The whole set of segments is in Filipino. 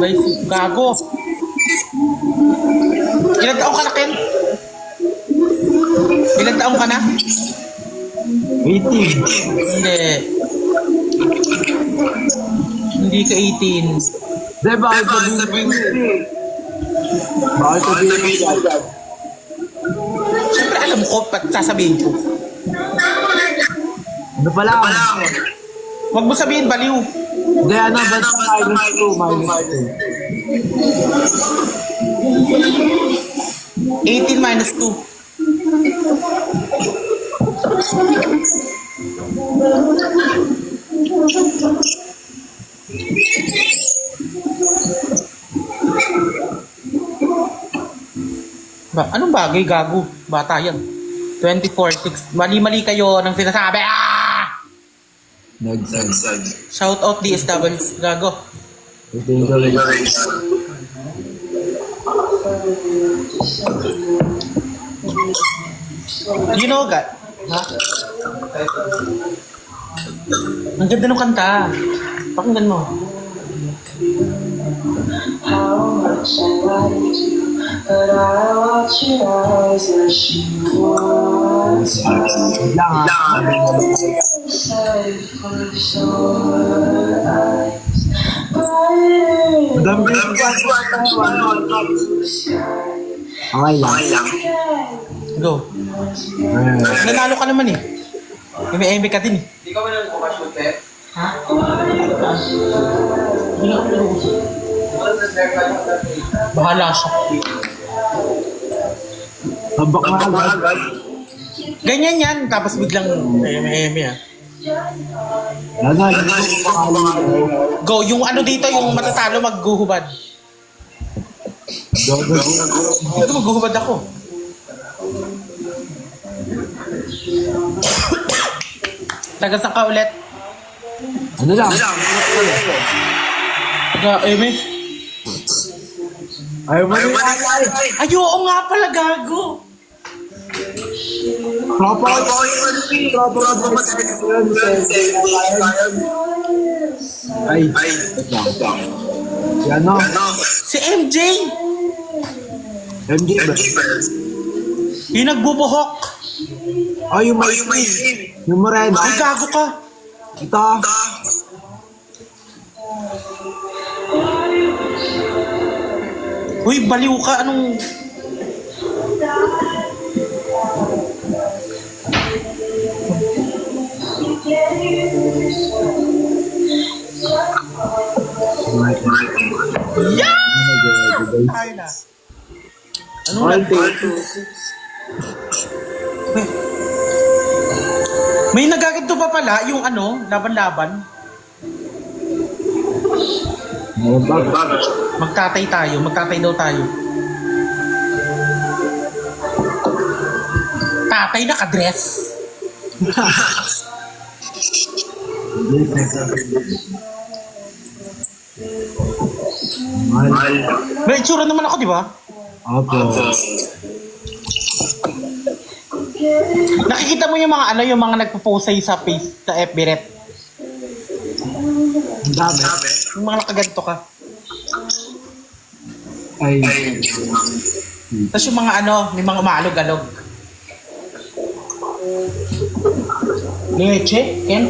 Bay, gago. Ilan taong ka na, Ken? Ilan taong ka na? 18. Hindi. Hindi ka 18. Di ba? sabihin mo. Bakit sabihin mo agad? Siyempre alam ko, pat sasabihin ko. Ano pala? Huwag mo sabihin, baliw. Hindi, ano, basta minus 2, minus 18 minus 2. Ba, anong bagay gago? Bata yan. 24, 6. Mali-mali kayo ng sinasabi. Ah! 2. Nagsag. Shout out DSW. Gago. Ito yung. You know that? Ha? Ang ganda ng kanta. Pakinggan mo. How much I liked you, but I watch your eyes as she was. Lang ha. Madam blue sky. Okay lang. Go. Nanalo ka naman eh. May MB ka din eh. Bahala siya. Habak na agad. Ganyan yan. Tapos biglang eme-eme ah. Go. Yung ano dito, yung matatalo magguhubad. Dito magguhubad ako. Taga saan ka ulit? Ano lang? Taga eme. Ayaw mo ay. Ay, oo nga pala, gago. Tropa ko. Tropa ko. Ay. Yan no. Si MJ. MJ ba? Yung nagbubuhok. Oh, yung may Yung moreno. Ay, gago ka. Ito. Uy, baliw ka. Anong... Ay na. Ano na? day. May, nagaganto pa pala yung ano, laban-laban. Magtatay tayo, magtatay daw tayo. Tatay nakadress. May itsura naman ako, di ba? Opo. Nakikita mo yung mga ano, yung mga nagpo-post sa'yo sa face, sa FB rep. Ang dami. Yung mga nakaganto ka. Ay. Tapos yung mga ano, may mga maalog-alog. Leche, Ken?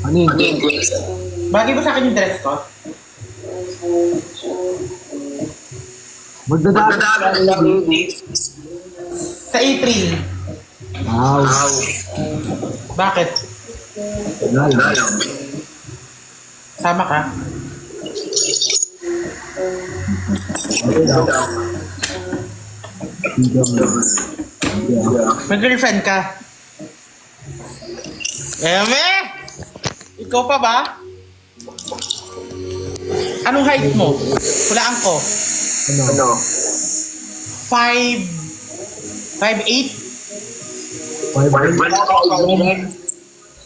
Ano yun? Bagay ba sa akin yung dress ko? Magdadaan lang. Sa April. Wow. Bakit? Wala. Sama ka? May girlfriend ka? Eme! Ikaw pa ba? Anong height mo? Hulaan ko. Ano? Five... Five eight? Five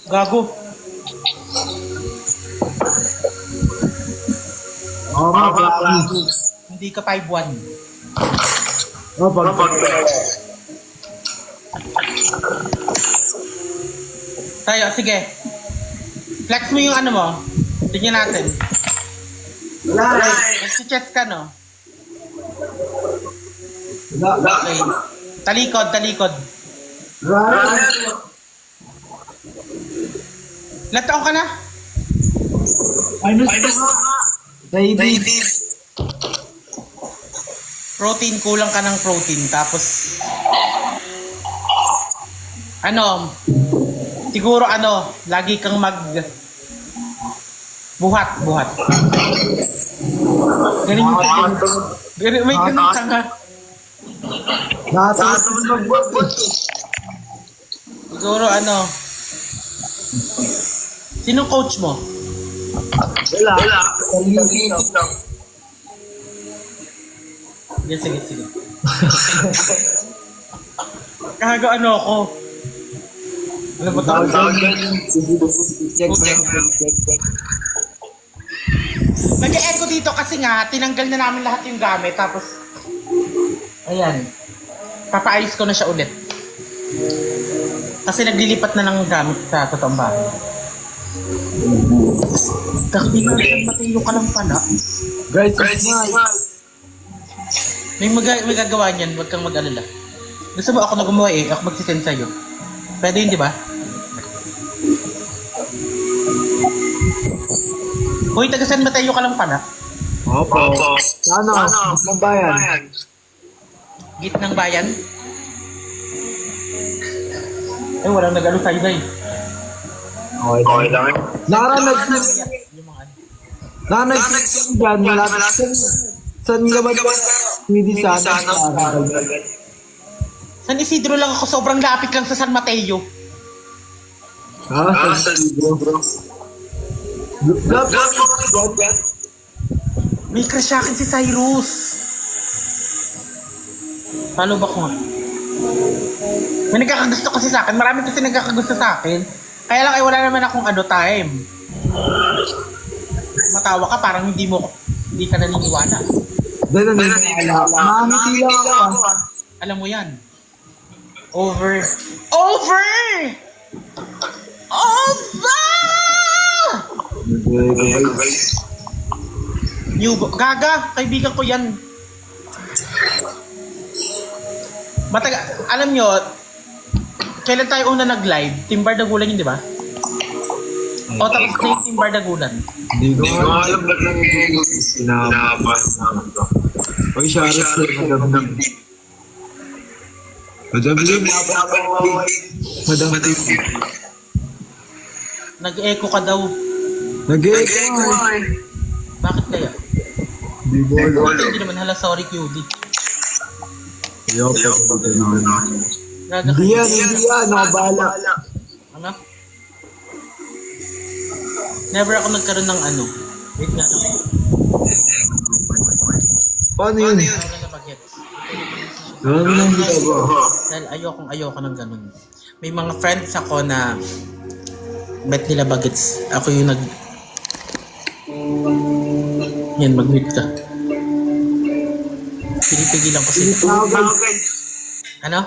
Gago. Oo nga, pala. Hindi ka five one. Oh, pag Tayo, sige. Flex mo yung ano mo. Tingnan natin. Wala. Nag-chest ka, no? Wala. Okay. Talikod, talikod. Wala. Ilan taong ka na? Minus Baby. Protein, kulang ka ng protein. Tapos, ano, siguro ano, lagi kang mag, buhat, buhat. Ganun yung Ganun, may ganun ka nga. Nakatapos mag-work. Siguro ano, sinong coach mo? Wala. Wala. Sige, sige, sige. Kago ano ako. Ano ba tawag doon? Check mo lang. Check, check. Nag-echo dito kasi nga, tinanggal na namin lahat yung gamit. Tapos, ayan. Papaayos ko na siya ulit. Kasi naglilipat na ng gamit sa totoong bahay. Kasi na, matayo ka lang pala. Guys, smile. May, mag- may gagawa niyan, huwag kang mag-alala. Gusto mo ako na gumawa eh, ako magsisend sa'yo. Pwede yun, di ba? Uy, taga San Mateo ka lang pala. Opo. Ano? Ang bayan. Git ng bayan. Eh, walang nag-ano sa'yo na eh. Okay lang. Nara nag-sing Yung mga ano. Nara nag-sing dyan. Malapit sa San Gabat Hindi sana. San Isidro lang ako, sobrang lapit lang sa San Mateo. Ha? San Isidro. Lapit. May crush sa akin si Cyrus. Follow ba ko? May nagkakagusto kasi sa akin. Marami kasi nagkakagusto sa akin. Kaya lang ay wala naman akong ano time. Matawa ka parang hindi mo hindi ka naniniwala. Dahil na nila. Nakangiti lang ako. ah. Alam mo yan. Over. Over! Over! New Gaga, kaibigan ko yan. Mataga, alam nyo, kailan tayo una nag-live? Team Bardagulan yun, di ba? O tapos na yung Team Bardagulan. Hindi ko alam ba't lang yung sinabas. Uy, Sharos na Madam Lee. Madam Lee, Madam Lee. Nag-echo ka daw. Nag-echo. Bakit kaya? Hindi ko alam. Hindi naman hala, sorry QD. Ayoko. Gaga, Hindi yan, hindi yan. Nakabala. ano? Never ako nagkaroon ng ano. Wait nga. Paano yun? Wala na bagets. Ano nang ginagawa? Dahil ayokong ayoko ng ganun. May mga friends ako na bet nila bagets. Ako yung nag... Yan, mag-mute ka. Pinipigilan ko sila. Ano?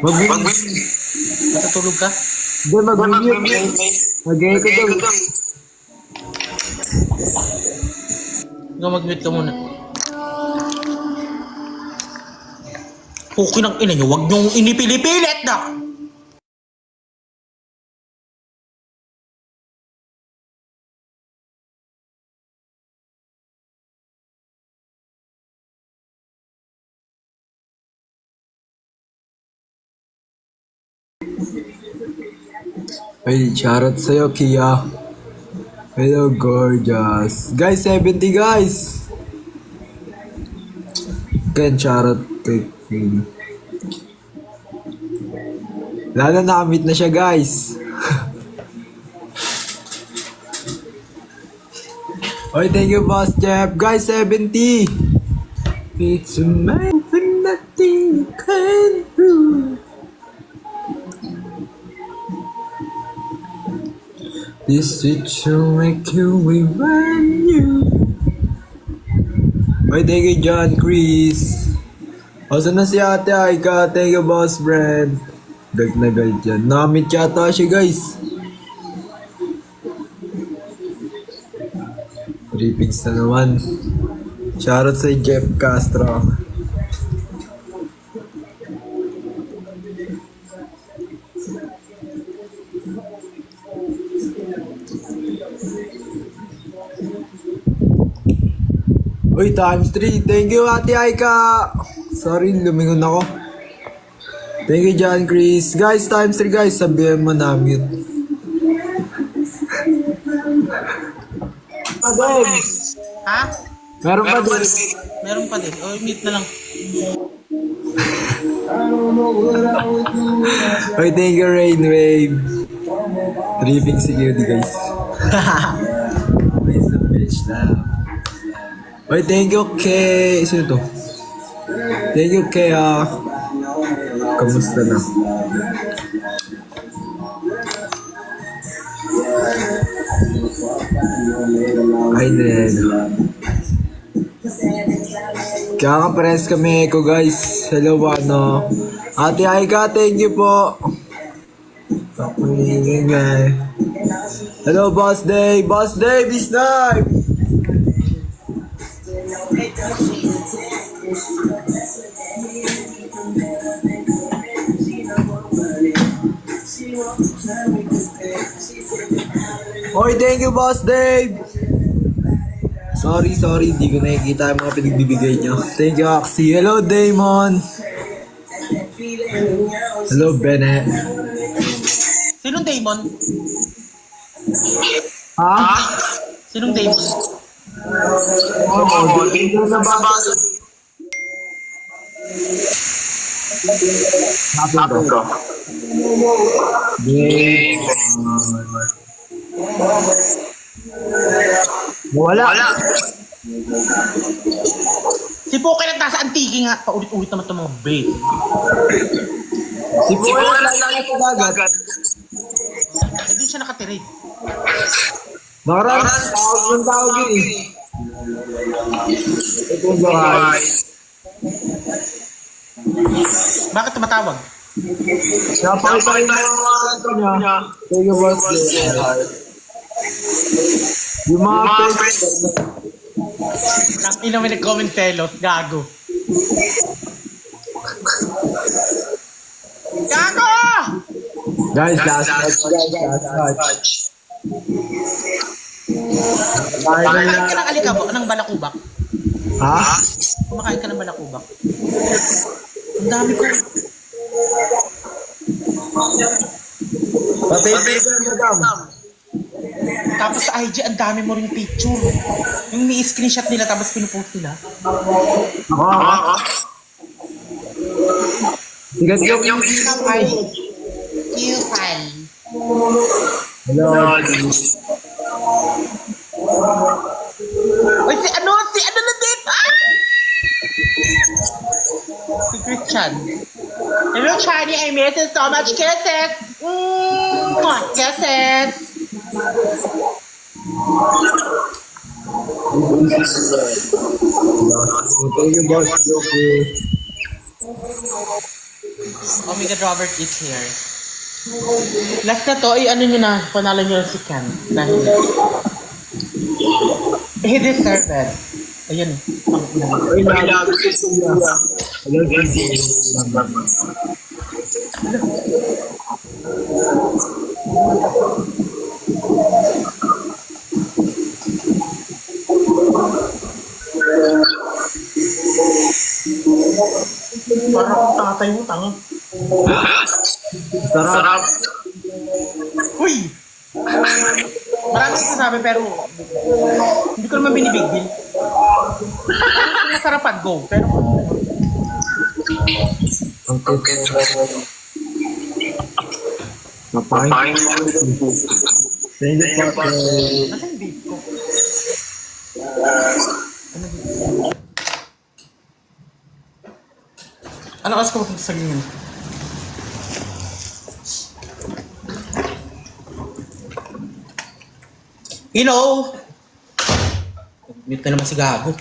Mag-mute. Matutulog ka? Hindi, mag-mute. Mag-echo daw. Ikaw mag-mute ka muna. Okay ng ina nyo, huwag nyong inipilipilit na! Ay, charot sa'yo, Kia. Hello, gorgeous. Guys, 70 guys! Ken, charot kay Queen. Lalo nakamit na siya, guys. Oy, thank you, Boss Jeff. Guys, 70! It's amazing nothing you can do. This switch will make you remind you. Oy, thank you, John Chris. Saan na si ate Aika? Thank you, boss Brent. Gag na gag yan. Namit yata siya guys. Trippings na naman. Shoutout sa Jeff Castro. Uy, times 3. Thank you, Ate Aika. Sorry, lumingon ako. Thank you, John Chris. Guys, times 3 guys. Sabihin mo na mute. Padom! Ha? Meron pa din. Meron pa din. O, mute na lang. Uy, thank you, Rain Wave. Tripping security, guys. Nice na bitch na. Uy, thank you kay... Sino to? Thank you kay... ah kamusta na? Ay, Ned. Kaka-press kami ko guys. Hello, ano. Ate Aika, thank you po. Hello, Boss Day. Boss Day, this time. Oy, thank you, Boss Dave. Sorry, sorry, hindi ko nakikita yung mga pinagbibigay niyo. Thank you, Axie. Hello, Damon. Hello, Bennett. Sinong Damon? Ha? Sinong Damon? Oo, na ko. Wala. Wala. Si Poke nagtasa antiki nga. Paulit-ulit naman itong mga bait. Si Puwa wala lang sa dagat. Eh, doon siya nakatira. eh. Bakaran, tawag ng tawag yun eh. Ito yung bahay. Bakit tumatawag? Napakita rin mga ano niya. Thank you, boss. Yung mga page. Nang ina may nag-comment fellows. Gago. Gago! Guys, last match. Guys, last match. Kaya Kumakain ka ng alikabok, ng balakubak. Ha? Kumakain ka ng balakubak. Ang dami ko. Patay madam. Tapos sa IG, ang dami mo rin picture. Yung ni-screenshot nila tapos pinupost nila. Ako, ako. Sigat yung ay Q-fan. Hello. Uy, si ano? Si ano na din? Ah! Si Christian. Hello, Chani. I miss you so much. Kisses. Mm, kisses. Thank you, boss. Okay. Omega Robert is here. Last na to, ay ano nyo na, panalo nyo si Ken. Dahil, he deserved it. Ayun. Ang ina. Parang tatay mo, tanga. Sarap. Uy! Marami ko sabi pero hindi ko naman binibig deal. Masarapan, go. Pero Ang cute. Napakain. Thank you, Papa. nasa yung babe ko? Ano oras ko sa ganyan? Hello! Mute na naman si Gago.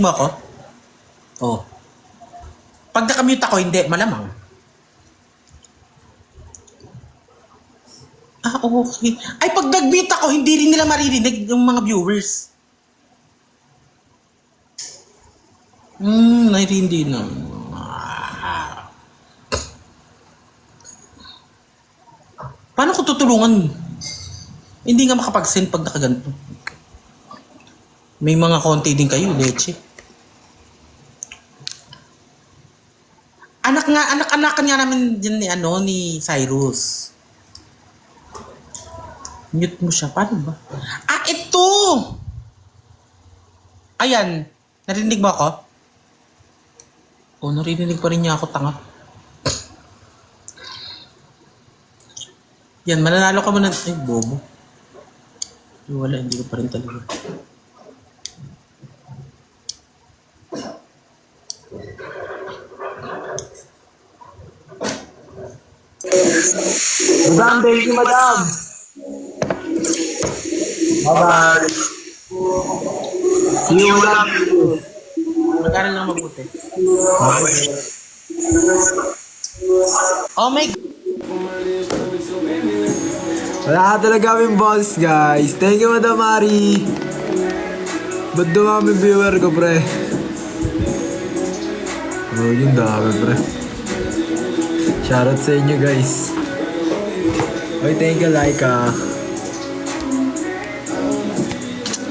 Mo ako? Oh. Pag nakamute ako, hindi. Malamang. Ah, okay. Ay, pag nag-mute ako, hindi rin nila maririnig yung mga viewers. Hmm, hindi na. Paano ko tutulungan? Hindi nga makapag-send pag nakaganto. May mga konti din kayo, leche. Anak nga, anak-anakan nga namin din ni ano, ni Cyrus. Mute mo siya. Paano ba? Ah, ito! Ayan. Narinig mo ako? Oh, narinig pa rin niya ako, tanga. Yan, mananalo ka mo ng... Ay, bobo. Wala, hindi ko pa rin talaga. Madam, thank you, madam. Bye-bye. See you, madam. Mag-aral lang mabuti. Oh my Wala ka talaga kaming boss, guys. Thank you, Madam Mari. Ba't dumami viewer ko, pre? Oh, yun dami, pre. Shoutout sa inyo, guys. Oy, thank you, Laika.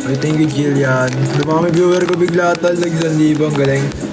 Oy, thank you, Jillian. Dumami viewer ko bigla tal. Nag-1,000. Ang galing.